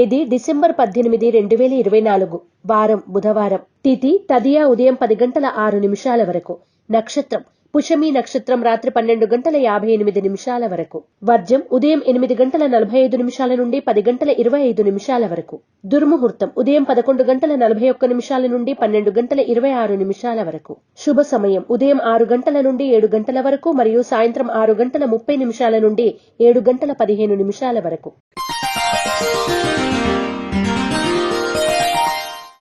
తేదీ డిసెంబర్ పద్దెనిమిది రెండు వేల ఇరవై నాలుగు. వారం బుధవారం. తిథి తదియా ఉదయం పది గంటల ఆరు నిమిషాల వరకు. నక్షత్రం. పుషమి నక్షత్రం రాత్రి పన్నెండు గంటల యాభై ఎనిమిది నిమిషాల వరకు. వర్జం ఉదయం ఎనిమిది గంటల నలభై ఐదు నిమిషాల నుండి పది గంటల ఇరవై ఐదు నిమిషాల వరకు. దుర్ముహూర్తం ఉదయం పదకొండు గంటల నలభై ఒక్క నిమిషాల నుండి పన్నెండు గంటల ఇరవై ఆరు నిమిషాల వరకు. శుభ సమయం ఉదయం ఆరు గంటల నుండి ఏడు గంటల వరకు మరియు సాయంత్రం ఆరు గంటల ముప్పై నిమిషాల నుండి ఏడు గంటల పదిహేను నిమిషాల వరకు.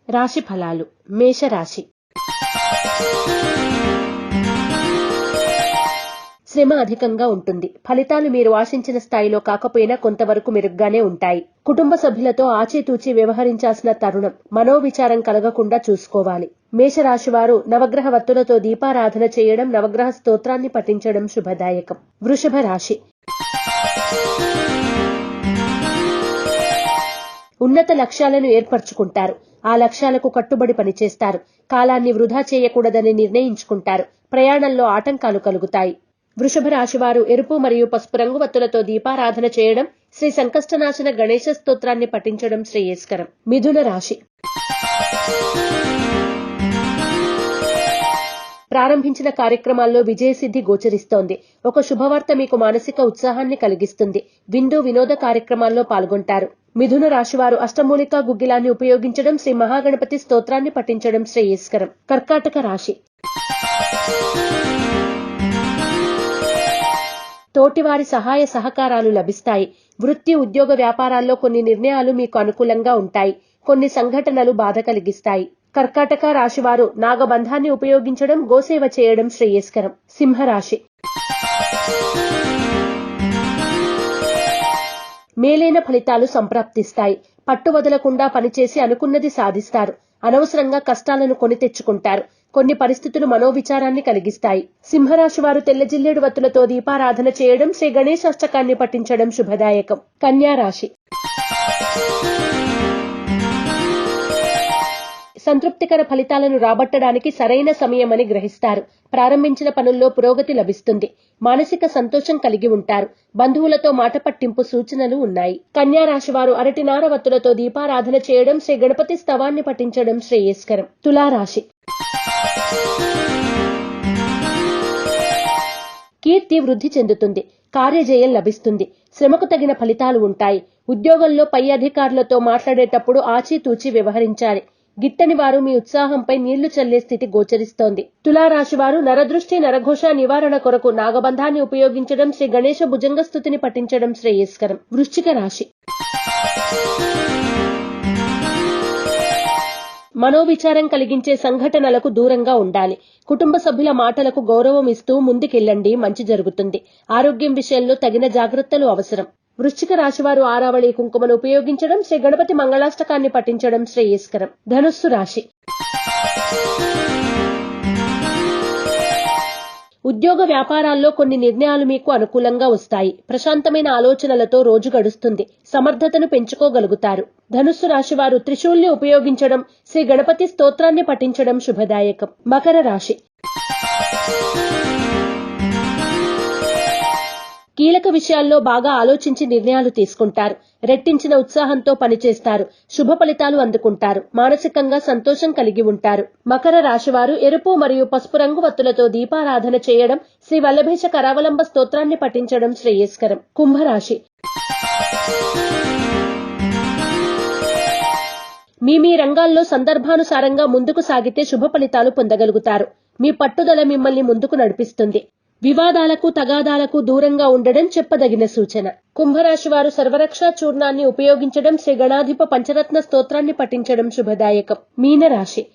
రాశి ఫలాలు. మేషరాశి. శ్రమ అధికంగా ఉంటుంది. ఫలితాలు మీరు ఆశించిన స్థాయిలో కాకపోయినా కొంతవరకు మెరుగ్గానే ఉంటాయి. కుటుంబ సభ్యులతో ఆచితూచి వ్యవహరించాల్సిన తరుణం. మనోవిచారం కలగకుండా చూసుకోవాలి. మేషరాశివారు నవగ్రహ వత్తులతో దీపారాధన చేయడం నవగ్రహ స్తోత్రాన్ని పఠించడం శుభదాయకం. వృషభ రాశి. ఉన్నత లక్ష్యాలను ఏర్పరచుకుంటారు. ఆ లక్ష్యాలకు కట్టుబడి పనిచేస్తారు. కాలాన్ని వృధా చేయకూడదని నిర్ణయించుకుంటారు. ప్రయాణంలో ఆటంకాలు కలుగుతాయి. వృషభ రాశివారు ఎరుపు మరియు పసుపు రంగు వత్తులతో దీపారాధన చేయడం శ్రీ సంకష్టనాశన గణేశ స్తోత్రాన్ని పఠించడం శ్రేయస్కరం. మిథున రాశి ప్రారంభించిన కార్యక్రమాల్లో విజయసిద్ధి గోచరిస్తోంది. ఒక శుభవార్త మీకు మానసిక ఉత్సాహాన్ని కలిగిస్తుంది. విందు వినోద కార్యక్రమాల్లో పాల్గొంటారు. మిథున రాశివారు అష్టమూలికా గుగ్గిలాన్ని ఉపయోగించడం శ్రీ మహాగణపతి స్తోత్రాన్ని పఠించడం శ్రేయస్కరం. కర్కాటక రాశి. తోటివారి సహాయ సహకారాలు లభిస్తాయి. వృత్తి ఉద్యోగ వ్యాపారాల్లో కొన్ని నిర్ణయాలు మీకు అనుకూలంగా ఉంటాయి. కొన్ని సంఘటనలు బాధ కలిగిస్తాయి. కర్కాటక రాశివారు నాగబంధాన్ని ఉపయోగించడం గోసేవ చేయడం శ్రేయస్కరం. సింహరాశి. మేలైన ఫలితాలు సంప్రాప్తిస్తాయి. పట్టు వదలకుండా పనిచేసి అనుకున్నది సాధిస్తారు. అనవసరంగా కష్టాలను కొని తెచ్చుకుంటారు. కొన్ని పరిస్థితులు మనోవిచారాన్ని కలిగిస్తాయి. సింహరాశి వారు తెల్ల జిల్లేడు వత్తులతో దీపారాధన చేయడం శ్రీ గణేష్ అష్టకాన్ని పఠించడం శుభదాయకం. కన్యా రాశి సంతృప్తికర ఫలితాలను రాబట్టడానికి సరైన సమయమని గ్రహిస్తారు. ప్రారంభించిన పనుల్లో పురోగతి లభిస్తుంది. మానసిక సంతోషం కలిగి ఉంటారు. బంధువులతో మాట పట్టింపు సూచనలు ఉన్నాయి. కన్యా రాశి వారు అరటి నారవత్తులతో దీపారాధన చేయడం శ్రీ గణపతి స్తవాన్ని పఠించడం శ్రేయస్కరం. తులారాశి. కీర్తి వృద్ధి చెందుతుంది. కార్యజయం లభిస్తుంది. శ్రమకు తగిన ఫలితాలు ఉంటాయి. ఉద్యోగంలో పై అధికారులతో మాట్లాడేటప్పుడు ఆచితూచి వ్యవహరించాలి. గిట్టని వారు మీ ఉత్సాహంపై నీళ్ళు చల్లే స్థితి గోచరిస్తోంది. తులారాశి వారు నరదృష్టి నరఘోష నివారణ కొరకు నాగబంధాన్ని ఉపయోగించడం శ్రీ గణేష భుజంగ స్థుతిని పఠించడం శ్రేయస్కరం. వృశ్చిక రాశి. మనోవిచారం కలిగించే సంఘటనలకు దూరంగా ఉండాలి. కుటుంబ సభ్యుల మాటలకు గౌరవం ఇస్తూ ముందుకెళ్ళండి మంచి జరుగుతుంది. ఆరోగ్యం విషయంలో తగిన జాగ్రత్తలు అవసరం. వృశ్చిక రాశివారు ఆరావళి కుంకుమను ఉపయోగించడం శ్రీ గణపతి మంగళాష్టకాన్ని పఠించడం శ్రేయస్కరం. ధనుస్సు రాశి. ఉద్యోగ వ్యాపారాల్లో కొన్ని నిర్ణయాలు మీకు అనుకూలంగా వస్తాయి. ప్రశాంతమైన ఆలోచనలతో రోజు గడుస్తుంది. సమర్థతను పెంచుకోగలుగుతారు. ధనుస్సు రాశి వారు త్రిశూల్ని ఉపయోగించడం శ్రీ గణపతి స్తోత్రాన్ని పఠించడం శుభదాయకం. మకర రాశి. కీలక విషయాల్లో బాగా ఆలోచించి నిర్ణయాలు తీసుకుంటారు. రెట్టించిన ఉత్సాహంతో పనిచేస్తారు. శుభ ఫలితాలు అందుకుంటారు. మానసికంగా సంతోషం కలిగి ఉంటారు. మకర రాశివారు ఎరుపు మరియు పసుపు రంగు వత్తులతో దీపారాధన చేయడం శ్రీ వల్లభేష కరావలంబ స్తోత్రాన్ని పఠించడం శ్రేయస్కరం. కుంభరాశి. మీ మీ రంగాల్లో సందర్భానుసారంగా ముందుకు సాగితే శుభ ఫలితాలు పొందగలుగుతారు. మీ పట్టుదల మిమ్మల్ని ముందుకు నడిపిస్తుంది. వివాదాలకు తగాదాలకు దూరంగా ఉండడం చెప్పదగిన సూచన. కుంభరాశి వారు సర్వరక్ష చూర్ణాన్ని ఉపయోగించడం శ్రీ గణాధిప పంచరత్న స్తోత్రాన్ని పఠించడం శుభదాయకం. మీనరాశి.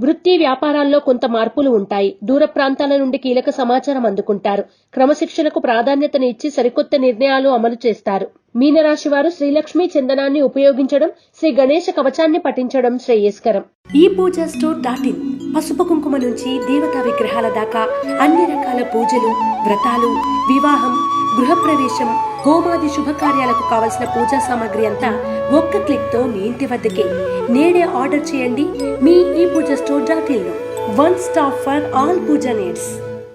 వృత్తి వ్యాపారాల్లో కొంత మార్పులు ఉంటాయి. దూర ప్రాంతాల నుండి కీలక సమాచారం అందుకుంటారు. క్రమశిక్షణకు ప్రాధాన్యతను ఇచ్చి సరికొత్త నిర్ణయాలు అమలు చేస్తారు. మీనరాశి వారు శ్రీలక్ష్మి చందనాన్ని ఉపయోగించడం శ్రీ గణేశ కవచాన్ని పఠించడం శ్రేయస్కరం. ఈ పూజ స్టోర్ డాట్ ఇన్ పసుపు కుంకుమ నుంచి దేవతా విగ్రహాల దాకా అన్ని రకాల పూజలు వ్రతాలు వివాహం గృహప్రవేశం హోమాది శుభకార్యాలకు కావలసిన పూజా సామాగ్రి అంతా ఒక్క క్లిక్తో మీ ఇంటి వద్దకే. నేడే ఆర్డర్ చేయండి మీ ఈ Puja store dot ఇన్లో one stop for all puja needs.